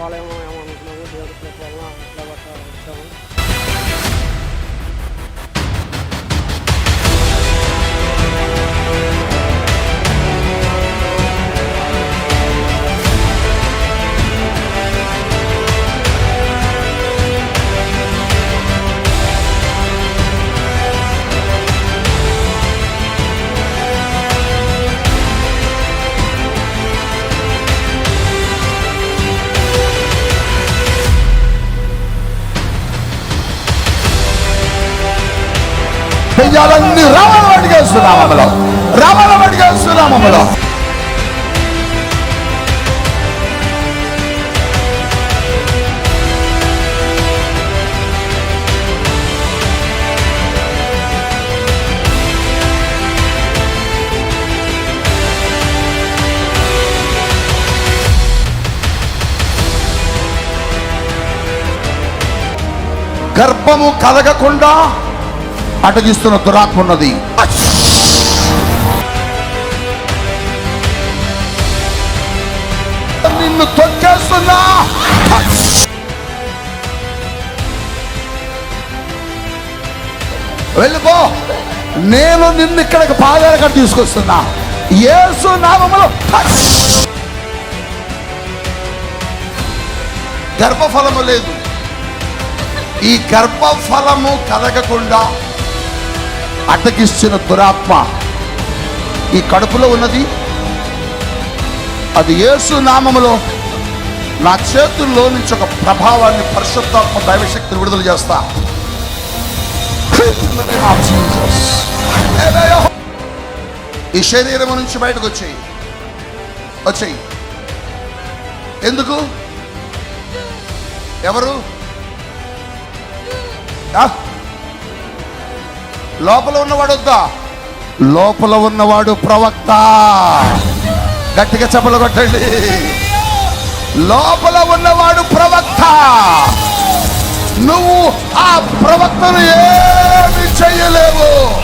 escola é um, é అది రామాల వాటికి వస్తున్నామలో రామాల వాటికి వస్తున్నామలో గర్భము కలగకుండా అటగిస్తున్న దురాత్మ ఉన్నది. నిన్ను తొక్కేస్తున్నా. వెళ్ళిపో. నేను నిన్ను ఇక్కడికి పాదాలుగా తీసుకొస్తున్నా. ఏసు నామములో గర్భఫలము లేదు. ఈ గర్భఫలము కలగకుండా అటకిస్తున్న దురాత్మ ఈ కడుపులో ఉన్నది. అది యేసు నామములో నా చేతుల్లో నుంచి ఒక ప్రభావాన్ని పరిశుద్ధాత్మ దైవశక్తిని విడుదల చేస్తా. ఈ శరీరం నుంచి బయటకు వచ్చేయి. వచ్చేయి. ఎందుకు? ఎవరు? ఆ? లోపల ఉన్నవాడు వద్దా? లోపల ఉన్నవాడు ప్రవక్త. గట్టిగా చెప్పలు కొట్టండి. లోపల ఉన్నవాడు ప్రవక్త. నువ్వు ఆ ప్రవక్తను ఏమి చేయలేవు.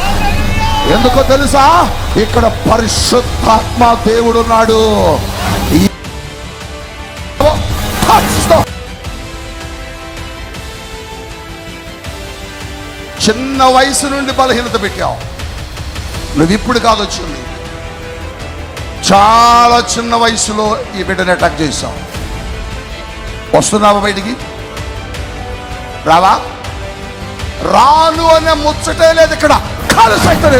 ఎందుకో తెలుసా? ఇక్కడ పరిశుద్ధాత్మ దేవుడు చిన్న వయసు నుండి బలహీనత పెట్టావు. నువ్వు ఇప్పుడు కాదు వచ్చింది. చాలా చిన్న వయసులో ఈ బిడ్డని అటాక్ చేశావు. వస్తున్నావా బయటికి? రావా? రాను అనే ముచ్చటే లేదు ఇక్కడ. కాలు సైతం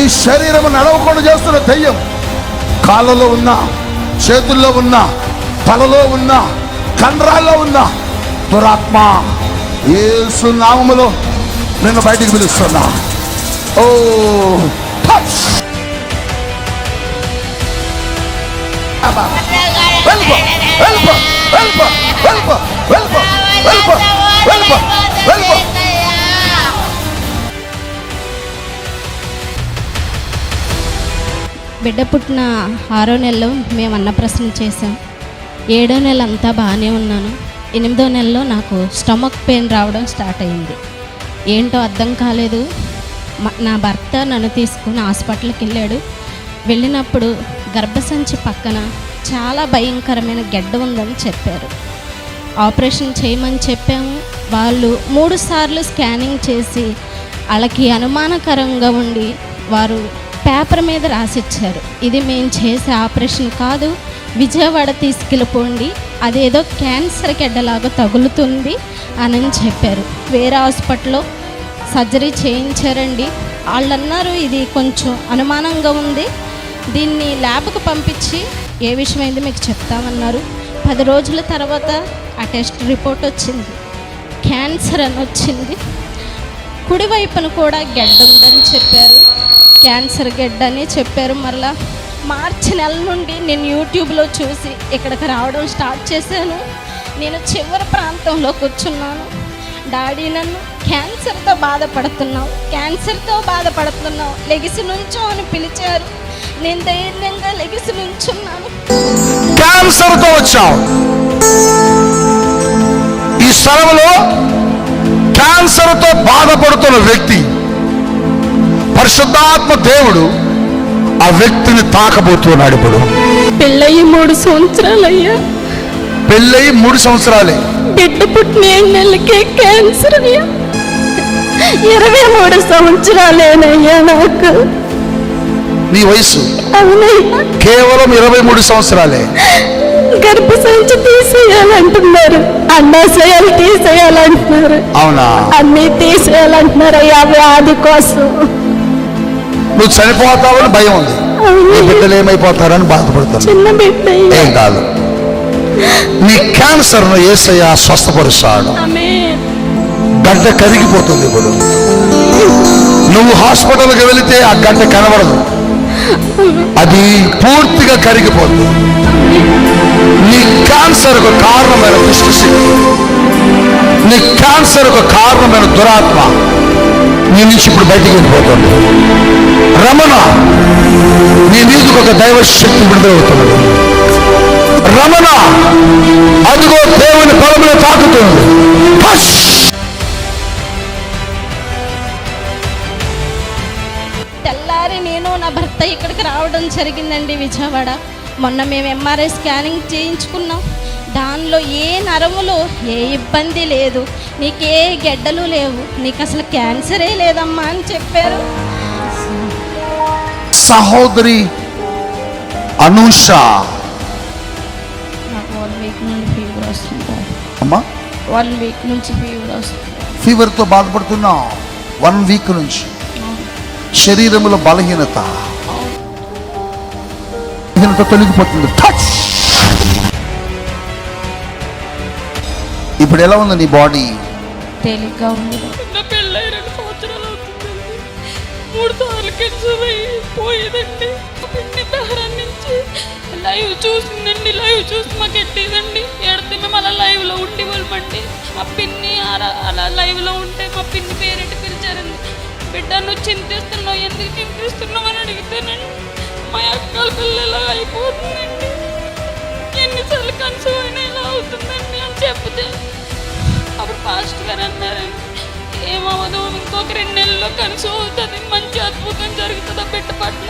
ఈ శరీరం నడవకుండా చేస్తున్న దెయ్యం. కాళ్ళలో ఉన్న చేతుల్లో ఉన్న తలలో ఉన్న కండరాల్లో ఉన్న దురాత్మ. యేసు నామములో నేను బయటికి పిలుస్తున్నా. ఓ టచ్ వెళ్ళిపో వెళ్ళిపో వెళ్ళిపో వెళ్ళిపో వెళ్ళిపో వెళ్ళిపో వెళ్ళిపో వెళ్ళిపో బిడ్డ పుట్టిన ఆరో నెలలో మేము అన్నప్రసన్న చేసాం ఏడో నెల అంతా బాగానే ఉన్నాను. ఎనిమిదో నెలలో నాకు స్టమక్ పెయిన్ రావడం స్టార్ట్ అయింది ఏంటో అర్థం కాలేదు. నా భర్త నన్ను తీసుకుని హాస్పిటల్కి వెళ్ళాడు. వెళ్ళినప్పుడు గర్భసంచి పక్కన చాలా భయంకరమైన గెడ్డ ఉందని చెప్పారు. ఆపరేషన్ చేయమని చెప్పాము. వాళ్ళు మూడు సార్లు స్కానింగ్ చేసి వాళ్ళకి అనుమానకరంగా ఉండి వారు పేపర్ మీద రాసిచ్చారు. ఇది మేము చేసే ఆపరేషన్ కాదు. విజయవాడ తీసుకెళ్ళిపోండి. అదేదో క్యాన్సర్ గెడ్డలాగా తగులుతుంది అని చెప్పారు. వేరే హాస్పిటల్లో సర్జరీ చేయించారండి. వాళ్ళు అన్నారు ఇది కొంచెం అనుమానంగా ఉంది. దీన్ని ల్యాబ్కి పంపించి ఏ విషయమైంది మీకు చెప్తామన్నారు. పది రోజుల తర్వాత ఆ టెస్ట్ రిపోర్ట్ వచ్చింది. క్యాన్సర్ అని వచ్చింది. కుడివైపున కూడా గెడ్డ ఉందని చెప్పారు. క్యాన్సర్ గెడ్డ అని చెప్పారు మరలా. మార్చి నెల నుండి నేను యూట్యూబ్లో చూసి ఇక్కడికి రావడం స్టార్ట్ చేశాను. నేను చివరి ప్రాంతంలో కూర్చున్నాను. డాడీ నన్ను క్యాన్సర్తో బాధపడుతున్నావు క్యాన్సర్తో బాధపడుతున్నావు లెగిసి నుంచో అని పిలిచారు. నేను ధైర్యంగా లెగిసి నుంచున్నాను. క్యాన్సర్తో వచ్చావు. ఈ స్థలంలో క్యాన్సర్తో బాధపడుతున్న వ్యక్తి పరిశుద్ధాత్మ దేవుడు ఆ వ్యక్తిని తాకబోతున్నాడు ఇప్పుడు. పెళ్ళయి మూడు సంవత్సరాలయ్యా. పెళ్ళయి మూడు సంవత్సరాలే. బిడ్డ పుట్టిన ఏడు నెలలకే క్యాన్సర్ అయ్యా. ఇరవై మూడు సంవత్సరాలేనయ్యా నాకు. నీ వయసు కేవలం ఇరవై మూడు సంవత్సరాలే. గర్భసంచి తీసేయాలంటున్నారు. అండాశయాలు తీసేయాలంటున్నారు. అవునా? అన్ని తీసేయాలంటున్నారు అయ్యా వ్యాధి కోసం. నువ్వు చనిపోతావని భయం ఉంది. నీ. బిడ్డలు ఏమైపోతారని అయ్యా. ఏం కాదు. నీ క్యాన్సర్ను ఏసయ్య స్వస్థపరుస్తాడు. గడ్డ కరిగిపోతుంది ఇప్పుడు. నువ్వు హాస్పిటల్కి వెళితే ఆ గడ్డ కనబడదు. అది పూర్తిగా కరిగిపోతుంది. నీ క్యాన్సర్ ఒక కారణమైన దుష్టశక్తి నీ క్యాన్సర్ ఒక కారణమైన దురాత్మ. నీ నుంచి ఇప్పుడు బయటికి వెళ్ళిపోతుంది. రమణ నీ మీదకి ఒక దైవ శక్తి విడుదలవుతున్నది రమణ అదిగో దేవుని పొలంలో తాకుతుంది. తెల్లారి నేను నా భర్త ఇక్కడికి రావడం జరిగిందండి విజయవాడ. మొన్న మేము ఎంఆర్ఐ స్కానింగ్ చేయించుకున్నాం. దానిలో ఏ నరములు ఏ ఇబ్బంది లేదు నీకు ఏ గెడ్డలు లేవు నీకు అసలు క్యాన్సరే లేదమ్మా అని చెప్పారు. సహోదరి అనూష. వన్ వీక్ నుండి ఫీవర్ వస్తుంది. అమ్మా. వన్ వీక్ నుంచి ఫీవర్ వస్తుంది. ఫీవర్తో బాధపడుతున్నావు? వన్ వీక్ నుంచి. శరీరంలో బలహీనత. బలహీనత తొలగిపోతుంది. టచ్ ఇప్పుడు ఎలా ఉంది నీ బాడీ? తేలిగ్గా ఉంది. నా పెళ్ళై రెండు సంవత్సరాలు అవుతుందండి మూడు సార్లు కిడ్స్ పోయేదండి. పిన్ని బెహరాన్ నుంచి లైవ్ చూసిందండి లైవ్ చూసి మాకు ఎట్టేదండి ఎడితే మేము అలా లైవ్లో ఉండేవాళ్ళమండి మా పిన్ని అలా అలా లైవ్లో ఉంటే మా పిన్ని పేరెంట్ పిలిచారండి. బిడ్డ నువ్వు చింతిస్తున్నావు ఎందుకు చింతిస్తున్నావు? అని అడిగితేనండి మా అక్కల పిల్లలు అయిపోతుందండి? ఎన్నిసార్లు కన్సీవ్ అయినా ఇలా అవుతుందండి? అని చెప్తే పాస్ట్ గారు అన్నారండి ఏమవ్వదు ఇంకొక రెండు నెలల్లో కన్సీవ్ అవుతుంది. మంచి అద్భుతం జరుగుతుంది పట్ల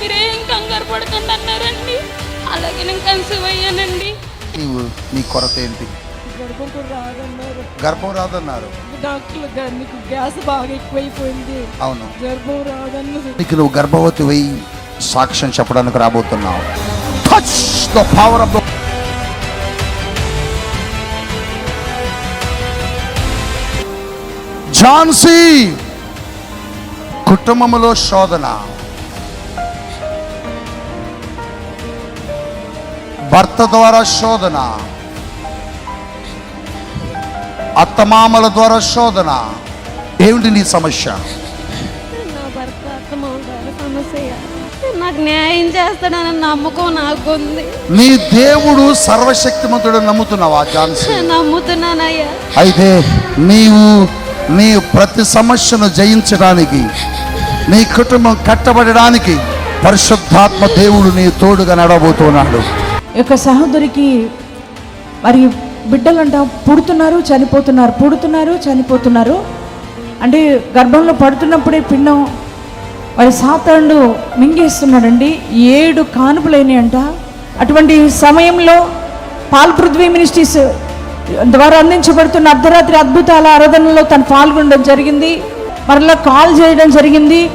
మీరేం కంగారు పడకండి అన్నారండి. అలాగే నేను కన్సీవ్ అయ్యానండి నీవు నీ కొరత ఏంటి? గర్భం కూడా రాదన్నారు. గర్భం రాదన్నారు. డాక్టర్లు గారు నీకు గ్యాస్ బాగా ఎక్కువైపోయింది. అవును. గర్భం రాదన్నది నీకు నువ్వు గర్భవతి వై సాక్ష్యం చెప్పడానికి రాబోతున్నావు. Touch the power of the Jhansi కుటుంబములో శోధన. భర్త ద్వారా శోధన. అత్తమామల ద్వారా శోధన. ఏమిటి నీ సమస్య? నాకు న్యాయం చేస్తాడని నమ్మకం నాకు ఉంది నీ దేవుడు సర్వశక్తిమంతుడు నమ్ముతున్నావా ఝాన్సీ? నమ్ముతున్నానయ్యా. అయితే నీవు నీ ప్రతి సమస్యను జయించడానికి నీ కుటుంబం కట్టబడడానికి పరిశుద్ధాత్మ దేవుడు నీ తోడుగా నడబోతున్నాడు ఈ యొక్క సహోదరికి మరి బిడ్డలంట పుడుతున్నారు చనిపోతున్నారు పుడుతున్నారు చనిపోతున్నారు. అంటే గర్భంలో పడుతున్నప్పుడే పిండం వారి సాతాండు మింగేస్తున్నాడండి. ఏడు కానుపులేని అంట అటువంటి సమయంలో పాల్ పృథ్వీ మినిస్ట్రీస్ ద్వారా అందించబడుతున్న అర్ధరాత్రి అద్భుతాల ఆరాధనలో తను పాల్గొనడం జరిగింది. మరలా కాల్ చేయడం జరిగింది.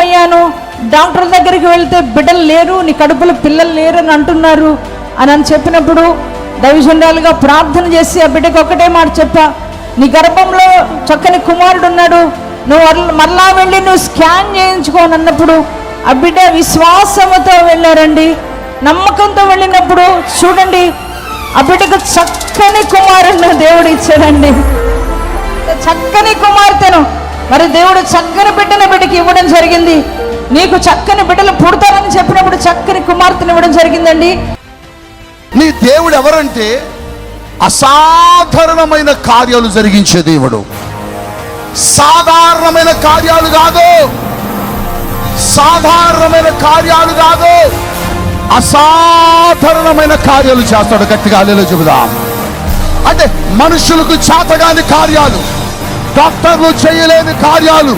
అయ్యాను డాక్టర్ దగ్గరికి వెళ్తే బిడ్డలు లేరు నీ కడుపులో పిల్లలు లేరు అని అంటున్నారు. అని అని చెప్పినప్పుడు దైవజండాలుగా ప్రార్థన చేసి ఆ బిడ్డకు ఒకటే మాట చెప్పా. నీ గర్భంలో చక్కని కుమారుడు ఉన్నాడు. నువ్వు మరలా వెళ్ళి నువ్వు స్కాన్ చేయించుకోని అన్నప్పుడు ఆ బిడ్డ విశ్వాసముతో వెళ్ళారండి. నమ్మకంతో వెళ్ళినప్పుడు చూడండి ఆ బిడ్డకు చక్కని కుమారుడిని దేవుడు ఇచ్చాడండి. చక్కని కుమార్తెను. మరి దేవుడు చక్కని బిడ్డను బిడ్డకి ఇవ్వడం జరిగింది. నీకు చక్కని బిడ్డలు పుడతారని చెప్పినప్పుడు చక్కని కుమార్తెను ఇవ్వడం జరిగిందండి. నీ దేవుడు ఎవరంటే అసాధారణమైన కార్యాలు జరిగించే దేవుడు. సాధారణమైన కార్యాలు కాదు. సాధారణమైన కార్యాలు కాదు. అసాధారణమైన కార్యాలు చేస్తాడు గట్టిగా అల్లెలో చెబుదాం. అంటే మనుషులకు చేతగాని కార్యాలు డాక్టర్లు చేయలేని కార్యాలు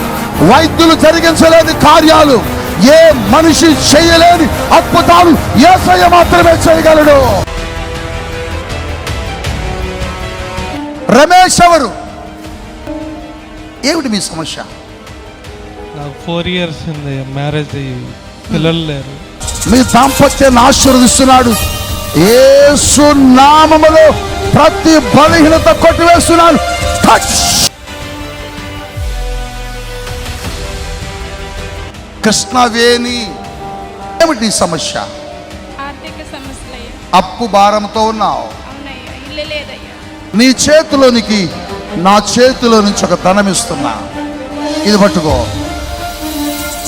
వైద్యులు జరిగించలేని కార్యాలు ఏ మనిషి చేయలేని అద్భుతాలు ఏసయ్య మాత్రమే చేయగలడు. రమేష్ ఎవరు? ఏమిటి మీ సమస్య? నాకు ఫోర్ ఇయర్స్ మ్యారేజ్ అయ్యి పిల్లలు లేరు. మీ దాంపత్యాన్ని ఆశీర్వదిస్తున్నాడు యేసు నామములో ప్రతి బలహీనత కొట్టివేస్తున్నాడు. టచ్. కృష్ణవేణి ఏమిటి సమస్య? అప్పు భారంతో ఉన్నావు. నీ చేతిలోనికి నా చేతిలో నుంచి ఒక ధనం ఇస్తున్నా ఇది పట్టుకో.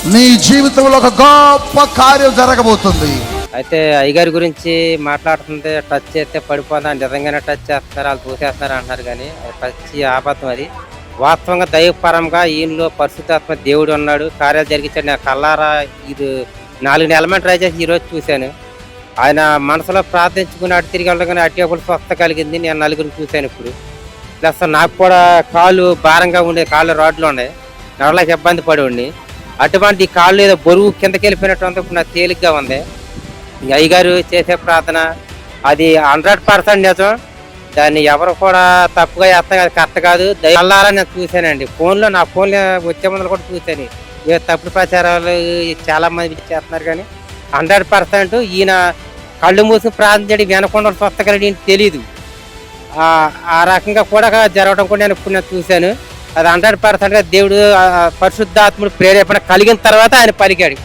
నీ జీవితంలో ఒక గొప్ప కార్యం జరగబోతుంది. అయితే అయ్యగారి గురించి మాట్లాడుతుంటే టచ్ చేస్తే పడిపోదా? నిజంగానే టచ్ చేస్తారు? వాళ్ళు చూసేస్తున్నారు అంటారు కానీ టచ్ ఆపత్తం అది వాస్తవంగా దైవపరంగా ఈయనలో పరిశుద్ధాత్మ దేవుడు ఉన్నాడు. కార్యాలు జరిగించాడు. నేను కల్లారా ఇది నాలుగు నెలల మీద ట్రై చేసి ఈరోజు చూశాను. ఆయన మనసులో ప్రార్థించుకుని అటు తిరిగి వెళ్ళగానే అటు స్వస్థ కలిగింది. నేను నలుగురిని చూశాను ఇప్పుడు. ప్లస్ నాకు కూడా కాళ్ళు భారంగా ఉండే కాళ్ళు రాడ్లు ఉన్నాయి. నడవలేక ఇబ్బంది పడి ఉండి అటువంటి కాళ్ళు ఏదో బరువు కిందకి వెళ్ళిపోయినట్టు ఉంది. ఇప్పుడు నాకు తేలిగ్గా ఉంది. ఈ అయ్యగారు చేసే ప్రార్థన అది హండ్రెడ్ పర్సెంట్ నిజం. దాన్ని ఎవరు కూడా తప్పుగా చేస్తాం అది కరెక్ట్ కాదు. దయల్లారా నేను చూశానండి. ఫోన్లో నా ఫోన్లో వచ్చే ముందు కూడా చూశాను. ఏ తప్పుడు ప్రచారాలు చాలా మంది చేస్తున్నారు కానీ హండ్రెడ్ పర్సెంట్ ఈయన కళ్ళు మూసి ప్రార్థించడం వినకుండా స్వస్థగలడి తెలియదు ఆ రకంగా కూడా జరగడం కూడా నేను ఇప్పుడు నేను చూశాను. అది హండ్రెడ్ పర్సెంట్గా దేవుడు పరిశుద్ధాత్ముడు ప్రేరేపణ కలిగిన తర్వాత ఆయన పలికాడు.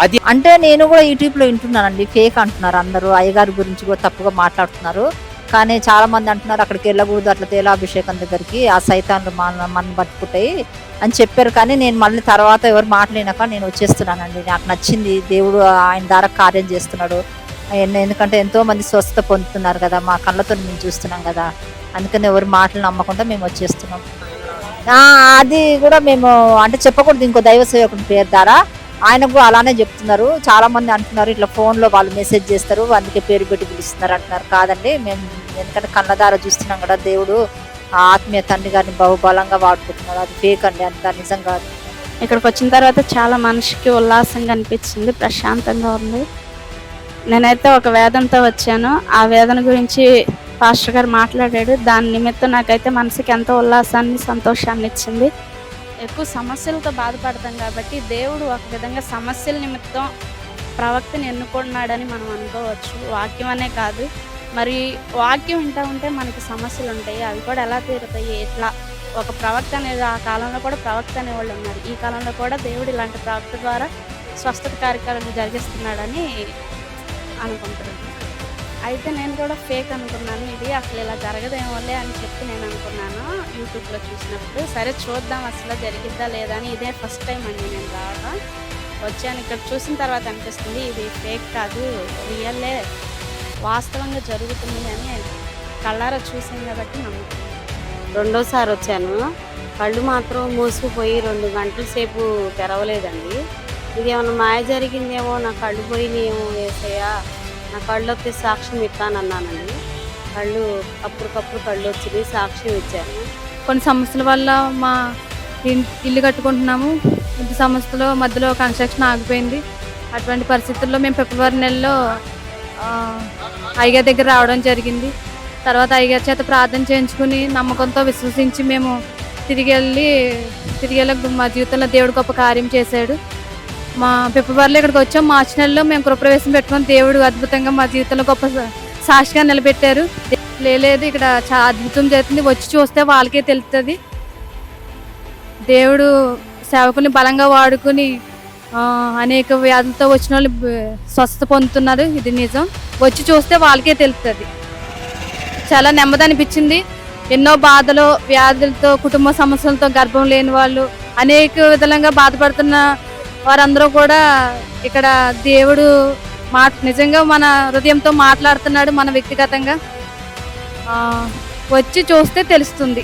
అది అంటే నేను కూడా యూట్యూబ్లో వింటున్నానండి. ఫేక్ అంటున్నారు అందరూ. అయ్యగారి గురించి కూడా తప్పుగా మాట్లాడుతున్నారు. కానీ చాలా మంది అంటున్నారు అక్కడికి వెళ్ళకూడదు అట్లా తేలాభిషేకం దగ్గరికి. ఆ సైతాన్లు మన మన పట్టుకుంటాయి. అని చెప్పారు కానీ నేను మళ్ళీ తర్వాత ఎవరు మాట్లాడినాక నేను వచ్చేస్తున్నానండి. నాకు నచ్చింది దేవుడు ఆయన ద్వారా కార్యం చేస్తున్నాడు. ఎందుకంటే ఎంతో మంది స్వస్థత పొందుతున్నారు కదా మా కళ్ళతో మేము చూస్తున్నాం కదా. అందుకని ఎవరు మాటలు నమ్మకుండా మేము వచ్చేస్తున్నాం. అది కూడా మేము అంటే చెప్పకూడదు ఇంకో దైవ సేవకుని పేరు ద్వారా. ఆయనకు కూడా అలానే చెప్తున్నారు. చాలా మంది అంటున్నారు ఇట్లా ఫోన్లో వాళ్ళు మెసేజ్ చేస్తారు అందుకే పేరు పెట్టి పిలుస్తున్నారు అంటున్నారు. కాదండి మేము ఎందుకంటే కన్నదార చూస్తున్నాం కదా దేవుడు ఆత్మీయ తండ్రి గారిని బహుబలంగా వాడుకుంటున్నారు. అది ఫేక్ అండి అంత నిజం కాదు. ఇక్కడికి వచ్చిన తర్వాత చాలా మనిషికి ఉల్లాసంగా అనిపించింది ప్రశాంతంగా ఉంది. నేనైతే ఒక వేదంతో వచ్చాను. ఆ వేదన గురించి పాస్టర్ గారు మాట్లాడాడు. దాని నిమిత్తం నాకైతే మనసుకి ఎంతో ఉల్లాసాన్ని సంతోషాన్ని ఇచ్చింది. ఎక్కువ సమస్యలతో బాధపడతాం కాబట్టి దేవుడు ఒక విధంగా సమస్యల నిమిత్తం ప్రవక్తని ఎన్నుకున్నాడని మనం అనుకోవచ్చు. వాక్యం అనే కాదు. మరి వాక్యం వింటా ఉంటే మనకి సమస్యలు ఉంటాయి. అవి కూడా ఎలా తీరుతాయి? ఎట్లా? ఒక ప్రవక్త అనేది ఆ కాలంలో కూడా ప్రవక్త అనేవాళ్ళు ఉన్నారు. ఈ కాలంలో కూడా దేవుడు ఇలాంటి ప్రవక్త ద్వారా స్వస్థత కార్యక్రమాలు జరిగిస్తున్నాడని అనుకుంటున్నాను. అయితే నేను కూడా ఫేక్ అనుకున్నాను. ఇది అసలు ఇలా జరగదేమోలే అని చెప్పి నేను అనుకున్నాను యూట్యూబ్లో చూసినప్పుడు. సరే చూద్దాం అసలు జరిగిద్దా లేదా అని ఇదే ఫస్ట్ టైం అండి నేను రావడం. వచ్చాను ఇక్కడ చూసిన తర్వాత అనిపిస్తుంది ఇది ఫేక్ కాదు రియల్లే వాస్తవంగా జరుగుతుంది అని కళ్ళారా చూసాను కాబట్టి నమ్ముతున్నాను రెండోసారి వచ్చాను. కళ్ళు మాత్రం మూసుకుపోయి రెండు గంటల సేపు తెరవలేదండి. ఇది ఏమైనా మాయ జరిగిందేమో నా కళ్ళు పోయినేమో వేసయ్యా. నా కళ్ళు వస్తే సాక్ష్యం ఇస్తానన్నానండి. కళ్ళు అప్పటికప్పుడు కళ్ళు వచ్చినాయి సాక్ష్యం ఇచ్చాను కొన్ని సమస్యల వల్ల మా ఇల్లు కట్టుకుంటున్నాము. ఇంటి సంస్థలో మధ్యలో కన్స్ట్రక్షన్ ఆగిపోయింది. అటువంటి పరిస్థితుల్లో మేము ఫిబ్రవరి నెలలో అయ్యగారి దగ్గర రావడం జరిగింది. తర్వాత అయ్యగారి చేత ప్రార్థన చేయించుకుని నమ్మకంతో విశ్వసించి మేము తిరిగి వెళ్ళి తిరిగి వెళ్ళి మా జీవితంలో దేవుడు గొప్ప కార్యం చేశాడు. మా ఫిబ్రవరిలో ఇక్కడికి వచ్చాం. మార్చి నెలలో మేము గృహప్రవేశం పెట్టుకొని దేవుడు అద్భుతంగా మా జీవితంలో గొప్ప సాక్షిగా నిలబెట్టారు. లేదు ఇక్కడ చాలా అద్భుతం జరుగుతుంది. వచ్చి చూస్తే వాళ్ళకే తెలుస్తుంది దేవుడు సేవకుని బలంగా వాడుకుని అనేక వ్యాధులతో వచ్చిన వాళ్ళు స్వస్థ స్వస్థత పొందుతున్నారు. ఇది నిజం. వచ్చి చూస్తే వాళ్ళకే తెలుస్తుంది చాలా నెమ్మది అనిపించింది. ఎన్నో బాధలు వ్యాధులతో కుటుంబ సమస్యలతో గర్భం లేని వాళ్ళు అనేక విధంగా బాధపడుతున్న వారందరూ కూడా ఇక్కడ దేవుడు మా నిజంగా మన హృదయంతో మాట్లాడుతున్నాడు మన వ్యక్తిగతంగా. వచ్చి చూస్తే తెలుస్తుంది.